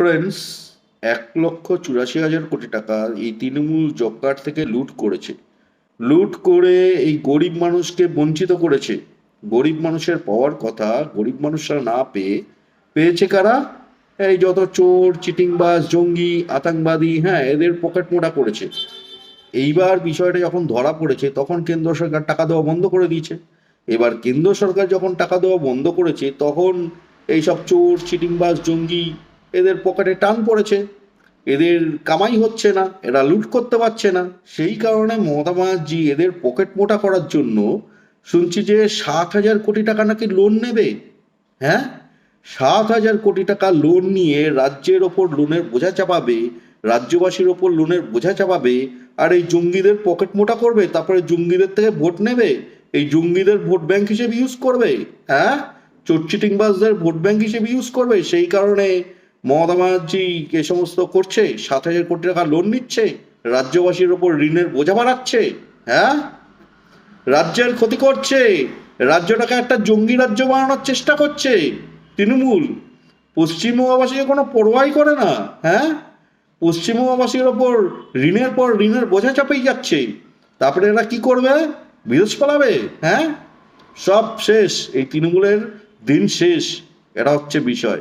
Friends এক লক্ষ চুরাশি হাজার কোটি টাকা এই তৃণমূল জব কার্ড থেকে লুট করেছে। লুট করে এই গরিব মানুষকে বঞ্চিত করেছে। গরিব মানুষের পাওয়ার কথা গরিব মানুষরা না পেয়ে, পেয়েছে কারা? এই যত চোর, চিটিংবাজ, জঙ্গি, আতঙ্কবাদী হ্যাঁ এদের পকেট মোটা করেছে। এইবার বিষয়টা যখন ধরা পড়েছে, তখন কেন্দ্র সরকার টাকা দেওয়া বন্ধ করে দিয়েছে। এবার কেন্দ্র সরকার যখন টাকা দেওয়া বন্ধ করেছে, তখন এইসব চোর, চিটিংবাজ, জঙ্গি এদের পকেটে টান পড়েছে, এদের কামাই হচ্ছে না, এরা লুট করতে পারছে না। সেই কারণে মমতা ব্যানার্জি এদের পকেট মোটা করার জন্য শুনছি যে সাত হাজার কোটি টাকা নাকি লোন নেবে। হ্যাঁ? সাত হাজার কোটি টাকা লোন নিয়ে রাজ্যের ওপর লোনের বোঝা চাপাবে, রাজ্যবাসীর ওপর লোনের বোঝা চাপাবে, আর এই জঙ্গিদের পকেট মোটা করবে, তারপরে জঙ্গিদের থেকে ভোট নেবে, এই জঙ্গিদের ভোট ব্যাংক হিসেবে ইউজ করবে। হ্যাঁ? চোরচিটিংবাজদের ভোট ব্যাংক হিসেবে ইউজ করবে। সেই কারণে মমতা ব্যানার্জি এ সমস্ত করছে, সাত হাজার কোটি টাকা লোন নিচ্ছে, রাজ্যবাসীর ওপর ঋণের বোঝা বাড়াচ্ছে হ্যাঁ? রাজ্যের ক্ষতি করছে, রাজ্যটাকে একটা জঙ্গি রাজ্য বানানোর চেষ্টা করছে, তৃণমূল। পশ্চিমবঙ্গবাসীকে কোনো পরোয়াই করে না হ্যাঁ? পশ্চিমবঙ্গবাসীর ওপর ঋণের পর ঋণের বোঝা চাপেই যাচ্ছে। তারপরে এরা কি করবে? বিদেশ পালাবে হ্যাঁ? সব শেষ, এই তৃণমূলের দিন শেষ, এটা হচ্ছে বিষয়।